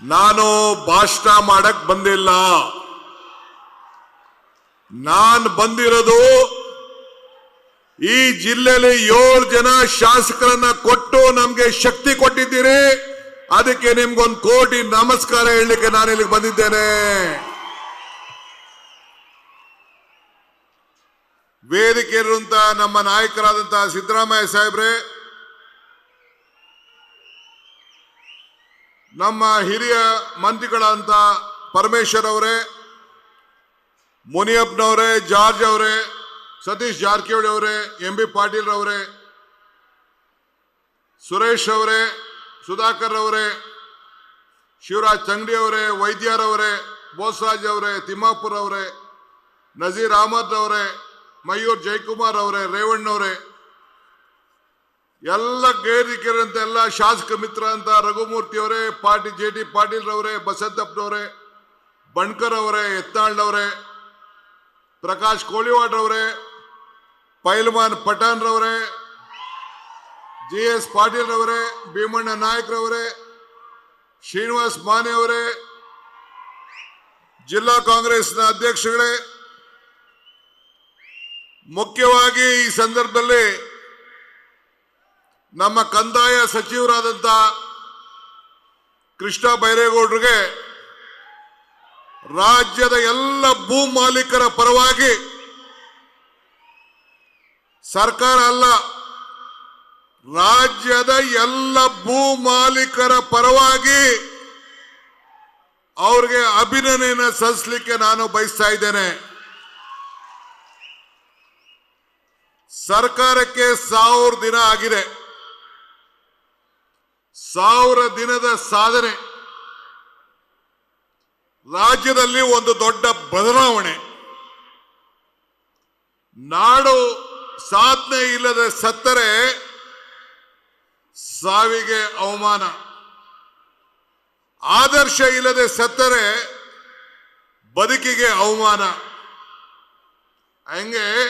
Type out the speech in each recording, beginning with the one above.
ನಾನು ಭಾಷಣ ಮಾಡಕ್ ಬಂದಿಲ್ಲ. ನಾನ್ ಬಂದಿರೋದು ಈ ಜಿಲ್ಲೆಯಲ್ಲಿ ಏಳು ಜನ ಶಾಸಕರನ್ನ ಕೊಟ್ಟು ನಮ್ಗೆ ಶಕ್ತಿ ಕೊಟ್ಟಿದ್ದೀರಿ. ಅದಕ್ಕೆ ನಿಮ್ಗೊಂದು ಕೋಟಿ ನಮಸ್ಕಾರ ಹೇಳಲಿಕ್ಕೆ ನಾನು ಇಲ್ಲಿಗೆ ಬಂದಿದ್ದೇನೆ. ವೇದಿಕೆ ಇರುವಂತ ನಮ್ಮ ನಾಯಕರಾದಂತಹ ಸಿದ್ದರಾಮಯ್ಯ ಸಾಹೇಬ್ರೆ ನಮ್ಮ ಹಿರಿಯ ಮಂತ್ರಿಗಳಂತ ಪರಮೇಶ್ವರ್ ಅವರೇ, ಮುನಿಯಪ್ಪನವರೇ, ಜಾರ್ಜ್ ಅವರೇ, ಸತೀಶ್ ಜಾರಕಿಹೊಳಿ ಅವರೇ, ಎಂ ಬಿ ಪಾಟೀಲ್ ಅವರೇ, ಸುರೇಶ್ ಅವರೇ, ಸುಧಾಕರ್ ಅವರೇ, ಶಿವರಾಜ್ ಚಂಗಡಿ ಅವರೇ ವೈದ್ಯರವರೇ ಬೋಸರಾಜ್ ಅವರೇ, ತಿಮ್ಮಾಪುರ್ ಅವರೇ, ನಜೀರ್ ಅಹಮದ್ ಅವರೇ, ಮಯೂರ್ ಜಯಕುಮಾರ್ ಅವರೇ ರೇವಣ್ಣವರೇ ಎಲ್ಲ ಗೈರಿಕರಂತ ಎಲ್ಲ ಶಾಸಕ ಮಿತ್ರ ಅಂತ ರಘುಮೂರ್ತಿ ಅವರೇ ಪಾಟಿ ಜೆ ಡಿ ಪಾಟೀಲ್ ರವರೇ ಬಸಂತಪ್ಪನವರೇ ಬಣ್ಕರ್ ಅವರೇ ಯತ್ನಾಳ್ನವರೇ ಪ್ರಕಾಶ್ ಕೋಳಿವಾಡ್ ರವರೇ ಪೈಲ್ಮಾನ್ ಪಠಾನ್ ರವರೇ ಜಿ ಎಸ್ ಪಾಟೀಲ್ ರವರೇ ಭೀಮಣ್ಣ ನಾಯಕ್ ರವರೇ ಶ್ರೀನಿವಾಸ್ ಮಾನೆ ಅವರೇ ಜಿಲ್ಲಾ ಕಾಂಗ್ರೆಸ್ನ ಅಧ್ಯಕ್ಷಗಳೇ, ಮುಖ್ಯವಾಗಿ ಈ ಸಂದರ್ಭದಲ್ಲಿ ನಮ್ಮ ಕಂದಾಯ ಸಚಿವರಾದಂತ ಕೃಷ್ಣ ಬೈರೇಗೌಡರಿಗೆ ರಾಜ್ಯದ ಎಲ್ಲ ಭೂ ಮಾಲೀಕರ ಪರವಾಗಿ ಸರ್ಕಾರ ಅಲ್ಲ, ರಾಜ್ಯದ ಎಲ್ಲ ಭೂ ಮಾಲೀಕರ ಪರವಾಗಿ ಅವ್ರಿಗೆ ಅಭಿನಂದನೆಯನ್ನು ಸಲ್ಲಿಸಲಿಕ್ಕೆ ನಾನು ಬಯಸ್ತಾ ಇದ್ದೇನೆ. ಸರ್ಕಾರಕ್ಕೆ ಸಾವಿರ ದಿನ ಆಗಿದೆ. ಸಾವಿರ ದಿನದ ಸಾಧನೆ. ರಾಜ್ಯದಲ್ಲಿ ಒಂದು ದೊಡ್ಡ ಬದಲಾವಣೆ. ನಾಡು ಸಾಧನೆ ಇಲ್ಲದೆ ಸತ್ತರೆ ಸಾವಿಗೆ ಅವಮಾನ. ಆದರ್ಶ ಇಲ್ಲದೆ ಸತ್ತರೆ ಬದುಕಿಗೆ ಅವಮಾನ. ಹಂಗೆ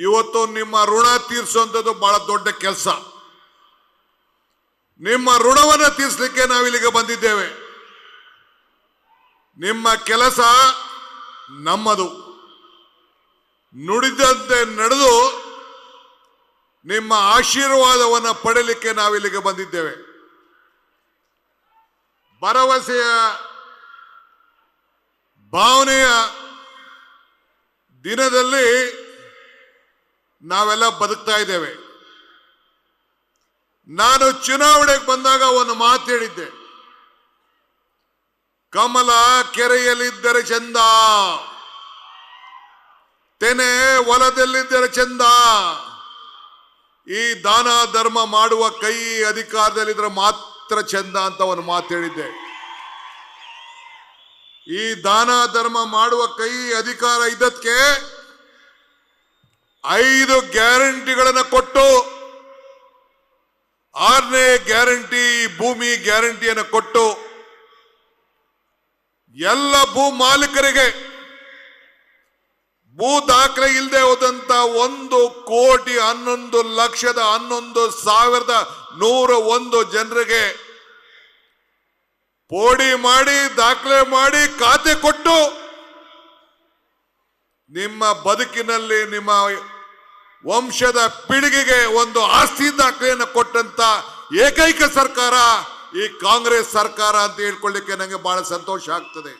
ಇವತ್ತು ನಿಮ್ಮ ಋಣ ತೀರಿಸುವಂಥದ್ದು ಬಹಳ ದೊಡ್ಡ ಕೆಲಸ. ನಿಮ್ಮ ಋಣವನ್ನು ತೀರಿಸಲಿಕ್ಕೆ ನಾವಿಲ್ಲಿಗೆ ಬಂದಿದ್ದೇವೆ. ನಿಮ್ಮ ಕೆಲಸ ನಮ್ಮದು. ನುಡಿದಂತೆ ನಡೆದು ನಿಮ್ಮ ಆಶೀರ್ವಾದವನ್ನು ಪಡೆಯಲಿಕ್ಕೆ ನಾವಿಲ್ಲಿಗೆ ಬಂದಿದ್ದೇವೆ. ಭರವಸೆಯ, ಭಾವನೆಯ ದಿನದಲ್ಲಿ ನಾವೆಲ್ಲ ಬದುಕ್ತಾ ಇದ್ದೇವೆ. ನಾನು ಚುನಾವಣೆಗೆ ಬಂದಾಗ ಒಂದು ಮಾತು ಹೇಳಿದ್ದೆ. ಕಮಲ ಕೆರೆಯಲ್ಲಿದ್ದರೆ ಚಂದ, ತೆನೆ ಹೊಲದಲ್ಲಿದ್ದರೆ ಚಂದ, ಈ ದಾನ ಧರ್ಮ ಮಾಡುವ ಕೈ ಅಧಿಕಾರದಲ್ಲಿದ್ರೆ ಮಾತ್ರ ಚಂದ ಅಂತ ಒಂದು ಮಾತು ಹೇಳಿದ್ದೆ. ಈ ದಾನ ಧರ್ಮ ಮಾಡುವ ಕೈ ಅಧಿಕಾರ ಇದ್ದಕ್ಕೆ ಐದು ಗ್ಯಾರಂಟಿಗಳನ್ನು ಕೊಟ್ಟು ಆರನೇ ಗ್ಯಾರಂಟಿ ಭೂಮಿ ಗ್ಯಾರಂಟಿಯನ್ನು ಕೊಟ್ಟು ಎಲ್ಲ ಭೂ ಮಾಲೀಕರಿಗೆ ಭೂ ದಾಖಲೆ ಇಲ್ಲದೆ ಹೋದಂತ ಒಂದು ಕೋಟಿ ಹನ್ನೊಂದು ಲಕ್ಷದ ಹನ್ನೊಂದು ಸಾವಿರದ ನೂರ ಒಂದು ಜನರಿಗೆ ಪೋಡಿ ಮಾಡಿ, ದಾಖಲೆ ಮಾಡಿ ಖಾತೆ ಕೊಟ್ಟು ನಿಮ್ಮ ಬದುಕಿನಲ್ಲಿ ನಿಮ್ಮ ವಂಶದ ಪೀಳಿಗೆಗೆ ಒಂದು ಆಸ್ತಿ ದಾಖಲೆಯನ್ನು ಕೊಟ್ಟಂತ ಏಕೈಕ ಸರ್ಕಾರ ಈ ಕಾಂಗ್ರೆಸ್ ಸರ್ಕಾರ ಅಂತ ಹೇಳ್ಕೊಳ್ಳಿಕ್ಕೆ ನನಗೆ ಬಹಳ ಸಂತೋಷ ಆಗ್ತದೆ.